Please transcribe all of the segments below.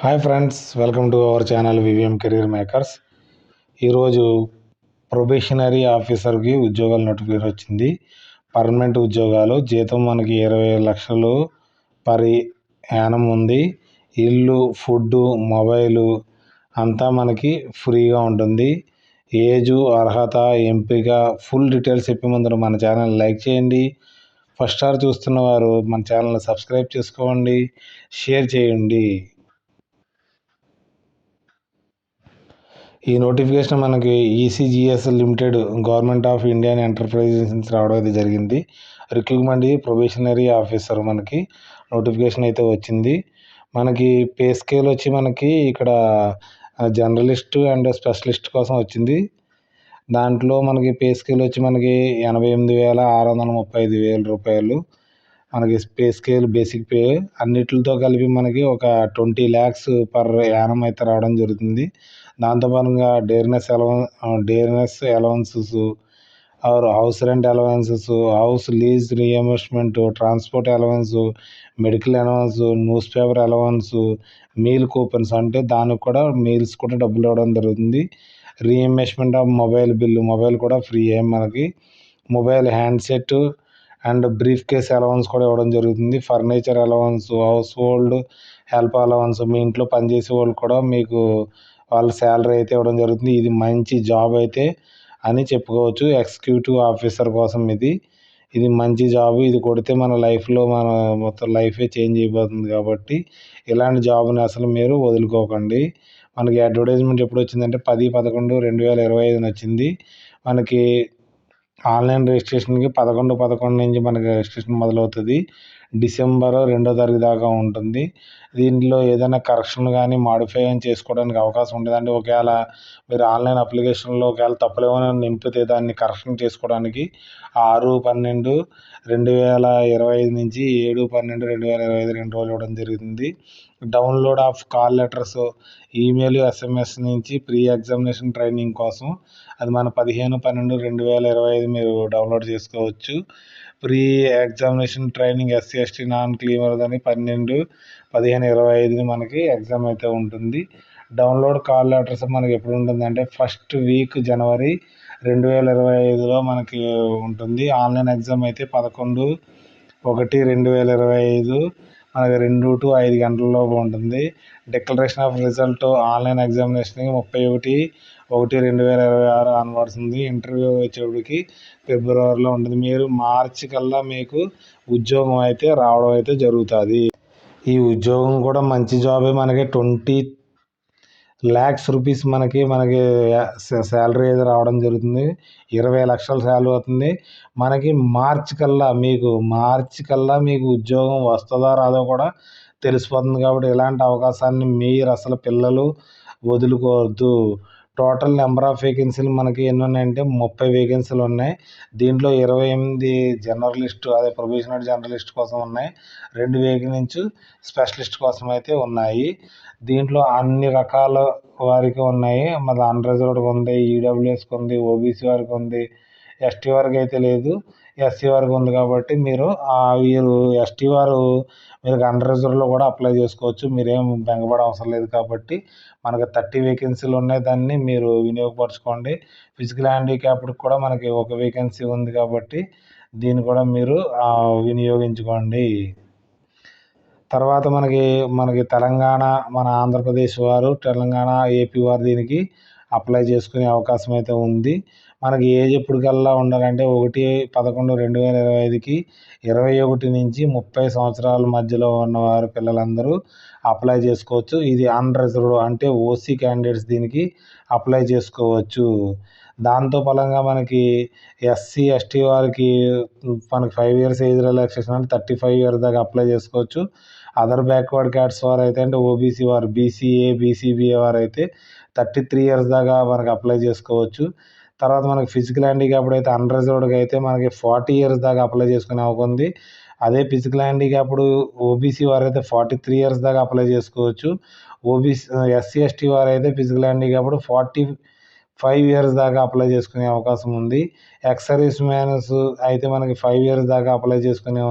Hi friends welcome to our channel VVM career makers. ఈరోజు probationary ఆఫీసర్కి ఉద్యోగాలు notification వచ్చింది. పర్మనెంట్ ఉద్యోగాలు జీతం మనకి ఇరవై లక్షలు పర్ యానం ఉంది. ఇల్లు ఫుడ్ మొబైలు అంతా మనకి ఫ్రీగా ఉంటుంది. ఏజు అర్హత ఎంపిక ఫుల్ డీటెయిల్స్ చెప్పే ముందు మన ఛానల్ లైక్ చేయండి. ఫస్ట్ స్టార్ చూస్తున్న వారు మన ఛానల్ని సబ్స్క్రైబ్ చేసుకోండి. షేర్ చేయండి. ఈ నోటిఫికేషన్ మనకి ECGS limited government of Indian enterprises నుంచి రావడం అయితే జరిగింది. రిక్రూట్మెంట్ ప్రొబేషనరీ ఆఫీసర్ మనకి నోటిఫికేషన్ అయితే వచ్చింది. మనకి పే స్కేల్ వచ్చి మనకి ఇక్కడ జర్నలిస్ట్ అండ్ స్పెషలిస్ట్ కోసం వచ్చింది. దాంట్లో మనకి పే స్కేల్ వచ్చి మనకి ఎనభై ఎనిమిది వేల ఆరు వందల ముప్పై ఐదు వేల రూపాయలు. మనకి పే స్కేల్ బేసిక్ పే అన్నిటితో కలిపి మనకి ఒక ట్వంటీ ల్యాక్స్ పర్ యానం అయితే రావడం జరుగుతుంది. దాంతో పరంగా dearness allowance dearness allowances or house rent allowances house lease reimbursement transport allowance medical allowance newspaper allowance meal coupons అంటే దానికి కూడా మీల్స్ కూడా డబ్బులు ఇవ్వడం జరుగుతుంది. Reimbursement of mobile bill mobile కూడా ఫ్రీ మనకి. Mobile handset and briefcase allowance కూడా ఇవ్వడం జరుగుతుంది. Furniture allowance household help allowance మీ ఇంట్లో పనిచేసే వాళ్ళు కూడా మీకు వాళ్ళ శాలరీ అయితే ఇవ్వడం జరుగుతుంది. ఇది మంచి జాబ్ అయితే అని చెప్పుకోవచ్చు. ఎగ్జిక్యూటివ్ ఆఫీసర్ కోసం ఇది. ఇది మంచి జాబ్ ఇది కొడితే మన లైఫ్లో మన మొత్తం లైఫే చేంజ్ అయిపోతుంది కాబట్టి ఇలాంటి జాబ్ని అసలు మీరు వదులుకోకండి. మనకి అడ్వర్టైజ్మెంట్ ఎప్పుడు వచ్చిందంటే పది పదకొండు రెండు వేల ఇరవై ఐదున వచ్చింది. మనకి ఆన్లైన్ రిజిస్ట్రేషన్కి పదకొండు పదకొండు నుంచి మనకి రిజిస్ట్రేషన్ మొదలవుతుంది. డిసెంబర్ రెండో తారీఖు దాకా ఉంటుంది. దీంట్లో ఏదైనా కరెక్షన్ కానీ మాడిఫై చేసుకోవడానికి అవకాశం ఉండదండి. ఒకవేళ మీరు ఆన్లైన్ అప్లికేషన్లో ఒకవేళ తప్పులు ఏమైనా నింపితే దాన్ని కరెక్షన్ చేసుకోవడానికి ఆరు పన్నెండు రెండు వేల ఇరవై ఐదు నుంచి ఏడు పన్నెండు రెండు వేల ఇరవై ఐదు రెండు రోజులు ఇవ్వడం జరుగుతుంది download of call letters email SMS నుంచి ప్రీ ఎగ్జామినేషన్ ట్రైనింగ్ కోసం అది మన పదిహేను పన్నెండు రెండు వేల ఇరవై ఐదు మీరు డౌన్లోడ్ చేసుకోవచ్చు. Pre examination training SC ST non creamer అని పన్నెండు పదిహేను ఇరవై ఐదుని మనకి ఎగ్జామ్ అయితే ఉంటుంది. డౌన్లోడ్ కాల్ లెటర్స్ మనకి ఎప్పుడు ఉంటుందంటే ఫస్ట్ వీక్ జనవరి రెండు వేల ఇరవై ఐదులో మనకి ఉంటుంది. ఆన్లైన్ ఎగ్జామ్ అయితే పదకొండు ఒకటి రెండు వేల ఇరవై ఐదు మనకి రెండు టు ఐదు గంటలలోపు ఉంటుంది. డిక్లరేషన్ ఆఫ్ రిజల్ట్ ఆన్లైన్ ఎగ్జామినేషన్కి ముప్పై ఒకటి ఒకటి రెండు వేల ఇరవై ఆరు అనబడుతుంది ఇంటర్వ్యూ వచ్చేప్పటికి ఫిబ్రవరిలో ఉంటుంది. మీరు మార్చి కల్లా మీకు ఉద్యోగం అయితే రావడం అయితే జరుగుతుంది. ఈ ఉద్యోగం కూడా మంచి జాబే. మనకి ట్వంటీ ల్యాక్స్ రూపీస్ మనకి మనకి శాలరీ అయితే రావడం జరుగుతుంది. ఇరవై లక్షల శాలరీ అవుతుంది. మనకి మార్చి కల్లా మీకు మార్చి కల్లా మీకు ఉద్యోగం వస్తుందో రాదో కూడా తెలిసిపోతుంది. కాబట్టి ఇలాంటి అవకాశాన్ని మీరు అసలు పిల్లలు వదులుకోవద్దు. టోటల్ నెంబర్ ఆఫ్ వేకెన్సీలు మనకి ఎన్ని ఉన్నాయంటే ముప్పై వేకెన్సీలు ఉన్నాయి. దీంట్లో ఇరవై ఎనిమిది జర్నలిస్ట్ అదే ప్రొబేషనరీ జర్నలిస్ట్ కోసం ఉన్నాయి. రెండు వేకెన్సీ స్పెషలిస్ట్ కోసం అయితే ఉన్నాయి. దీంట్లో అన్ని రకాల వారికి ఉన్నాయి. మళ్ళీ అన్రిజర్వ్డ్కి ఉంది ఈడబ్ల్యూఎస్కి ఉంది ఓబీసీ వారికి ఉంది ఎస్టీ వారికి అయితే లేదు. ఎస్సీ వారికి ఉంది కాబట్టి మీరు వీరు ఎస్టీ వారు మీరు అన్రిజర్వ్డ్లో కూడా అప్లై చేసుకోవచ్చు. మీరేం బెంగపడ అవసరం లేదు కాబట్టి మనకి థర్టీ వేకెన్సీలు ఉన్నాయి. దాన్ని మీరు వినియోగపరచుకోండి. ఫిజికల్ హ్యాండిక్యాప్డ్కి కూడా మనకి ఒక వేకెన్సీ ఉంది కాబట్టి దీన్ని కూడా మీరు వినియోగించుకోండి. తర్వాత మనకి మనకి తెలంగాణ మన ఆంధ్రప్రదేశ్ వారు తెలంగాణ ఏపీ వారు దీనికి అప్లై చేసుకునే అవకాశం అయితే ఉంది. మనకి ఏజ్ ఎప్పటికల్లా ఉండాలంటే ఒకటి పదకొండు రెండు వేల ఇరవై ఐదుకి ఇరవై ఒకటి నుంచి ముప్పై సంవత్సరాల మధ్యలో ఉన్నవారు పిల్లలందరూ అప్లై చేసుకోవచ్చు. ఇది అన్రిజర్వ్డ్ అంటే ఓసీ క్యాండిడేట్స్ దీనికి అప్లై చేసుకోవచ్చు. దాంతో ఫలంగా మనకి ఎస్సీ ఎస్టీ వారికి మనకి ఫైవ్ ఇయర్స్ ఏజ్ రిలాక్సేషన్ అంటే థర్టీ ఫైవ్ ఇయర్స్ దాకా అప్లై చేసుకోవచ్చు. అదర్ బ్యాక్వర్డ్ క్యాట్స్ వారు అయితే అంటే ఓబీసీ వారు బీసీఏ బీసీబీఏ వారు అయితే థర్టీ త్రీ ఇయర్స్ దాకా మనకి అప్లై చేసుకోవచ్చు. తర్వాత మనకి ఫిజికల్ హ్యాండిక్యాప్ అయితే అన్రిజర్వ్డ్గా అయితే మనకి ఫార్టీ ఇయర్స్ దాకా అప్లై చేసుకునే అవకాశం ఉంది. అదే ఫిజికల్ హ్యాండిక్యాప్డ్ ఓబీసీ వారు అయితే ఫార్టీ త్రీ ఇయర్స్ దాకా అప్లై చేసుకోవచ్చు. ఓబీసీ ఎస్సీ ఎస్టీ వారు అయితే physical handicapped forty five years దాకా అప్లై చేసుకునే అవకాశం ఉంది. ఎక్సర్వీస్ మ్యాన్స్ అయితే మనకి ఫైవ్ ఇయర్స్ దాకా అప్లై చేసుకునే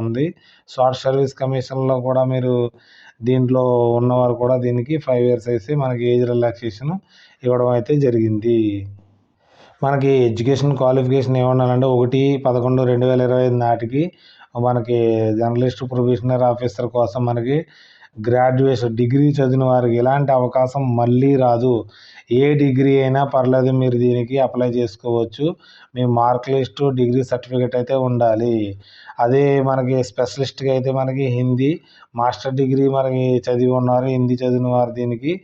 ఉంది. షార్ట్ సర్వీస్ కమిషన్లో కూడా మీరు దీంట్లో ఉన్నవారు కూడా దీనికి ఫైవ్ ఇయర్స్ వేసి మనకి ఏజ్ రిలాక్సేషన్ ఇవ్వడం అయితే జరిగింది. మనకి ఎడ్యుకేషన్ క్వాలిఫికేషన్ ఏమన్నానంటే ఒకటి పదకొండు రెండు వేల ఇరవై ఐదు నాటికి మనకి జర్నలిస్ట్ ప్రొబేషనరీ ఆఫీసర్ కోసం మనకి గ్రాడ్యుయేషన్ డిగ్రీ చదివిన వారికి ఎలాంటి అవకాశం మళ్ళీ రాదు. ఏ డిగ్రీ అయినా పర్లేదు మీరు దీనికి అప్లై చేసుకోవచ్చు. మీ మార్క్ లిస్ట్ డిగ్రీ సర్టిఫికేట్ అయితే ఉండాలి. అదే మనకి స్పెషలిస్ట్గా అయితే మనకి హిందీ మాస్టర్ డిగ్రీ మనకి చదివి ఉన్నారు. హిందీ చదివిన వారు దీనికి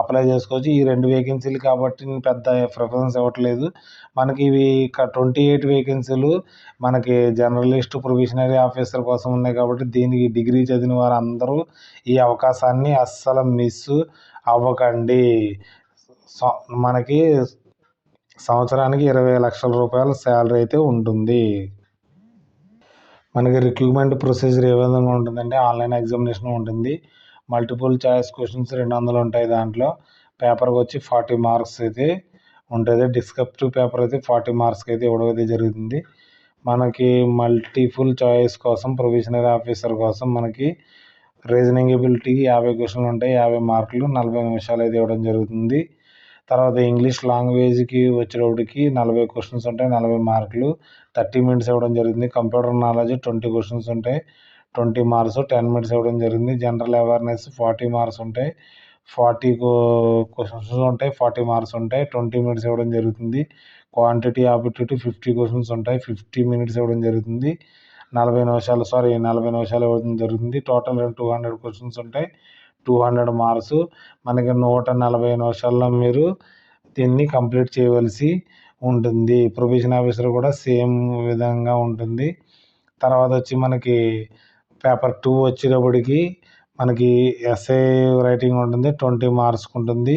అప్లై చేసుకోవచ్చు. ఈ రెండు వేకెన్సీలు కాబట్టి నేను పెద్ద ప్రిఫరెన్స్ ఇవ్వట్లేదు. మనకి ఇవి ట్వంటీ ఎయిట్ వేకెన్సీలు మనకి జర్నలిస్ట్ ప్రొవిషనరీ ఆఫీసర్ కోసం ఉన్నాయి కాబట్టి దీనికి డిగ్రీ చదివిన వారు అందరూ ఈ అవకాశాన్ని అస్సలు మిస్ అవ్వకండి. మనకి సంవత్సరానికి ఇరవై లక్షల రూపాయల శాలరీ అయితే ఉంటుంది. మనకి రిక్రూట్మెంట్ ప్రొసీజర్ ఏ విధంగా ఉంటుందంటే ఆన్లైన్ ఎగ్జామినేషన్ ఉంటుంది. మల్టిపుల్ చాయిస్ క్వశ్చన్స్ రెండు వందలు ఉంటాయి దాంట్లో. పేపర్కి వచ్చి ఫార్టీ మార్క్స్ అయితే ఉంటుంది. డిస్క్రిప్టివ్ పేపర్ అయితే ఫార్టీ మార్క్స్కి అయితే ఇవ్వడం అయితే జరుగుతుంది. మనకి మల్టిపుల్ చాయిస్ కోసం ప్రొవిజనరీ ఆఫీసర్ కోసం మనకి రీజనింగ్ ఎబిలిటీ యాభై క్వశ్చన్లు ఉంటాయి. యాభై మార్కులు నలభై నిమిషాలు అయితే ఇవ్వడం జరుగుతుంది. తర్వాత ఇంగ్లీష్ లాంగ్వేజ్కి వచ్చేటప్పటికి నలభై క్వశ్చన్స్ ఉంటాయి నలభై మార్కులు థర్టీ మినిట్స్ ఇవ్వడం జరుగుతుంది. కంప్యూటర్ నాలెడ్జ్ ట్వంటీ క్వశ్చన్స్ ఉంటాయి. ట్వంటీ మార్క్స్ టెన్ మినిట్స్ ఇవ్వడం జరిగింది. జనరల్ అవేర్నెస్ ఫార్టీ మార్క్స్ ఉంటాయి. ఫార్టీ క్వశ్చన్స్ ఉంటాయి ఫార్టీ మార్క్స్ ఉంటాయి. ట్వంటీ మినిట్స్ ఇవ్వడం జరుగుతుంది. క్వాంటిటీ ఆపర్చునిటీ ఫిఫ్టీ క్వశ్చన్స్ ఉంటాయి. ఫిఫ్టీ మినిట్స్ ఇవ్వడం జరుగుతుంది. నలభై నిమిషాలు సారీ నలభై నిమిషాలు ఇవ్వడం జరుగుతుంది. టోటల్ టూ హండ్రెడ్ క్వశ్చన్స్ ఉంటాయి. Two hundred marks. మనకి నూట నలభై నిమిషాల్లో మీరు దీన్ని కంప్లీట్ చేయవలసి ఉంటుంది. ప్రొవిజన్ ఆఫీసర్ కూడా సేమ్ విధంగా ఉంటుంది. తర్వాత వచ్చి మనకి పేపర్ టూ వచ్చేటప్పటికి మనకి ఎస్ఏ రైటింగ్ ఉంటుంది ట్వంటీ మార్క్స్ ఉంటుంది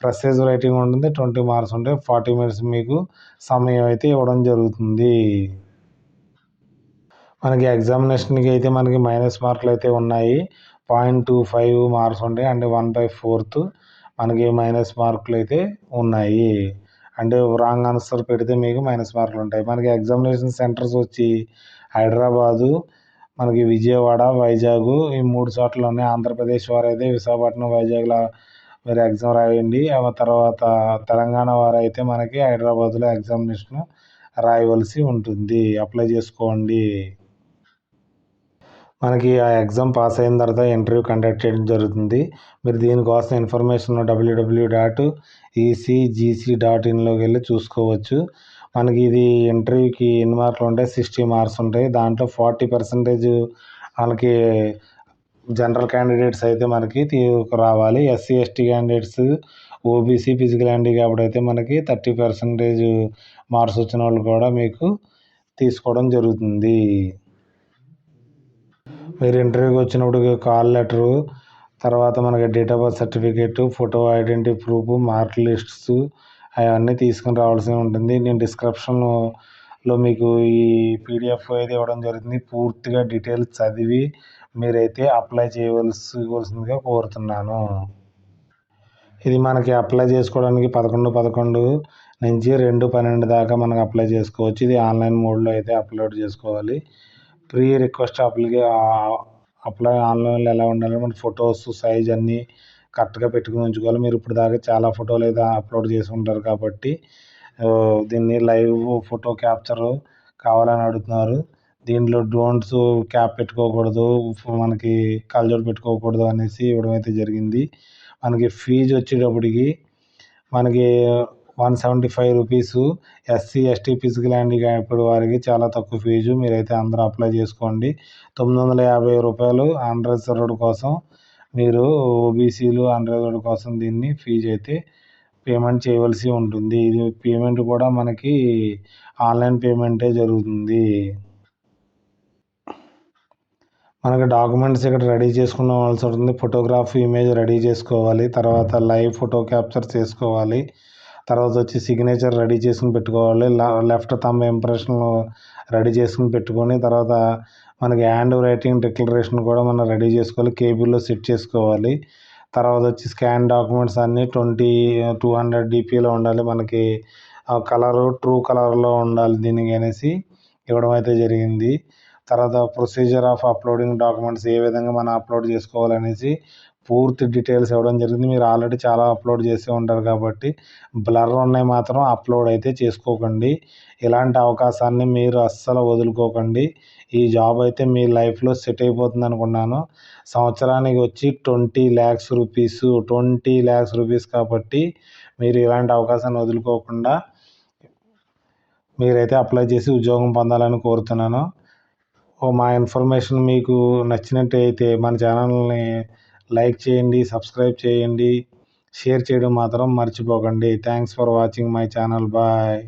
ప్రెసేజ్ రైటింగ్ ఉంటుంది ట్వంటీ మార్క్స్ ఉంటాయి ఫార్టీ మినిట్స్ మీకు సమయం అయితే ఇవ్వడం జరుగుతుంది. మనకి ఎగ్జామినేషన్కి అయితే మనకి మైనస్ మార్కులు అయితే ఉన్నాయి. పాయింట్ టూ ఫైవ్ మార్క్స్ ఉంటాయి అంటే వన్ బై ఫోర్త్ మనకి మైనస్ మార్కులు అయితే ఉన్నాయి. అంటే రాంగ్ ఆన్సర్ పెడితే మీకు మైనస్ మార్కులు ఉంటాయి. మనకి ఎగ్జామినేషన్ సెంటర్స్ వచ్చి హైదరాబాదు మనకి విజయవాడ వైజాగ్ ఈ మూడు చోట్ల ఉన్నాయి ఆంధ్రప్రదేశ్ వారు అయితే విశాఖపట్నం వైజాగ్లో మీరు ఎగ్జామ్ రాయండి. ఆ తర్వాత తెలంగాణ వారు అయితే మనకి హైదరాబాద్లో ఎగ్జామినేషన్ రాయవలసి ఉంటుంది. అప్లై చేసుకోండి. మనకి ఆ ఎగ్జామ్ పాస్ అయిన తర్వాత ఇంటర్వ్యూ కండక్ట్ చేయడం జరుగుతుంది. మీరు దీనికోసం information WWW dot ECGC dot ఇన్లోకి వెళ్ళి చూసుకోవచ్చు. మనకి ఇది ఇంటర్వ్యూకి ఎన్ని మార్కులు ఉంటాయి సిక్స్టీ మార్క్స్ ఉంటాయి. దాంట్లో ఫార్టీ పర్సెంటేజ్ వాళ్ళకి జనరల్ క్యాండిడేట్స్ అయితే మనకి రావాలి SC ST candidates OBC physical handicapped అయితే మనకి థర్టీ పర్సెంటేజ్ మార్క్స్ వచ్చిన వాళ్ళు కూడా మీకు తీసుకోవడం జరుగుతుంది. మీరు ఇంటర్వ్యూకి వచ్చినప్పుడు కాల్ లెటరు తర్వాత మనకి date of birth certificate photo identity proof mark lists అవన్నీ తీసుకుని రావాల్సి ఉంటుంది. నేను డిస్క్రిప్షన్లో మీకు ఈ పీడిఎఫ్ అయితే ఇవ్వడం జరుగుతుంది పూర్తిగా డీటెయిల్స్ చదివి మీరైతే అప్లై చేయవలసివలసిందిగా కోరుతున్నాను. ఇది మనకి అప్లై చేసుకోవడానికి పదకొండు పదకొండు నుంచి రెండు పన్నెండు దాకా మనకు అప్లై చేసుకోవచ్చు. ఇది ఆన్లైన్ మోడ్లో అయితే అప్లోడ్ చేసుకోవాలి. ప్రీ రిక్వెస్ట్ అప్లికే అప్లై ఆన్లైన్లో ఎలా ఉండాలి? మన ఫొటోస్ సైజ్ అన్నీ కరెక్ట్గా పెట్టుకుని ఉంచుకోవాలి. మీరు ఇప్పుడు దాకా చాలా ఫోటోలు అయితే అప్లోడ్ చేసి ఉంటారు కాబట్టి దీన్ని లైవ్ ఫోటో క్యాప్చర్ కావాలని అడుగుతున్నారు. దీంట్లో డ్రోన్స్ క్యాప్ పెట్టుకోకూడదు మనకి కళ్ళజోడు పెట్టుకోకూడదు అనేసి ఇవ్వడం అయితే జరిగింది. మనకి ఫీజు వచ్చేటప్పటికి మనకి one seventy five rupees SC ST physical handicapped వారికి చాలా తక్కువ ఫీజు. మీరైతే అందరూ అప్లై చేసుకోండి. తొమ్మిది వందల యాభై రూపాయలు అన్రిజర్వ్డ్ కోసం మీరు ఓబీసీలు అన్రిజర్వ్డ్ కోసం దీన్ని ఫీజు అయితే పేమెంట్ చేయవలసి ఉంటుంది. ఇది పేమెంట్ కూడా మనకి ఆన్లైన్ పేమెంటే జరుగుతుంది. మనకి డాక్యుమెంట్స్ ఇక్కడ రెడీ చేసుకోవాల్సి ఉంటుంది ఫోటోగ్రాఫ్ ఇమేజ్ రెడీ చేసుకోవాలి. తర్వాత లైవ్ ఫోటో క్యాప్చర్ చేసుకోవాలి. తర్వాత వచ్చి సిగ్నేచర్ రెడీ చేసుకుని పెట్టుకోవాలి. లెఫ్ట్ థంబ్ ఇంప్రెషన్ రెడీ చేసుకుని పెట్టుకొని తర్వాత మనకి హ్యాండ్ రైటింగ్ డిక్లరేషన్ కూడా మనం రెడీ చేసుకోవాలి. కేబుల్లో సెట్ చేసుకోవాలి. తర్వాత వచ్చి స్కాన్ డాక్యుమెంట్స్ అన్నీ ట్వంటీ టూ హండ్రెడ్ డిపిలో ఉండాలి. మనకి కలరు ట్రూ కలర్లో ఉండాలి దీనికి అనేసి ఇవ్వడం అయితే జరిగింది. తర్వాత ప్రొసీజర్ ఆఫ్ అప్లోడింగ్ డాక్యుమెంట్స్ ఏ విధంగా మనం అప్లోడ్ చేసుకోవాలనేసి పూర్తి డీటెయిల్స్ ఇవ్వడం జరిగింది. మీరు ఆల్రెడీ చాలా అప్లోడ్ చేసే ఉంటారు కాబట్టి బ్లర్ ఉన్నాయి మాత్రం అప్లోడ్ అయితే చేసుకోకండి. ఇలాంటి అవకాశాన్ని మీరు అస్సలు వదులుకోకండి. ఈ జాబ్ అయితే మీ లైఫ్లో సెట్ అయిపోతుంది అనుకున్నాను. సంవత్సరానికి వచ్చి twenty lakhs rupees twenty lakhs rupees కాబట్టి మీరు ఇలాంటి అవకాశాన్ని వదులుకోకుండా మీరైతే అప్లై చేసి ఉద్యోగం పొందాలని కోరుతున్నాను. మా ఇన్ఫర్మేషన్ మీకు నచ్చినట్టయితే మన ఛానల్ని లైక్ చేయండి సబ్స్క్రైబ్ చేయండి షేర్ చేయడం మాత్రం మర్చిపోకండి. Thanks for watching my channel. Bye.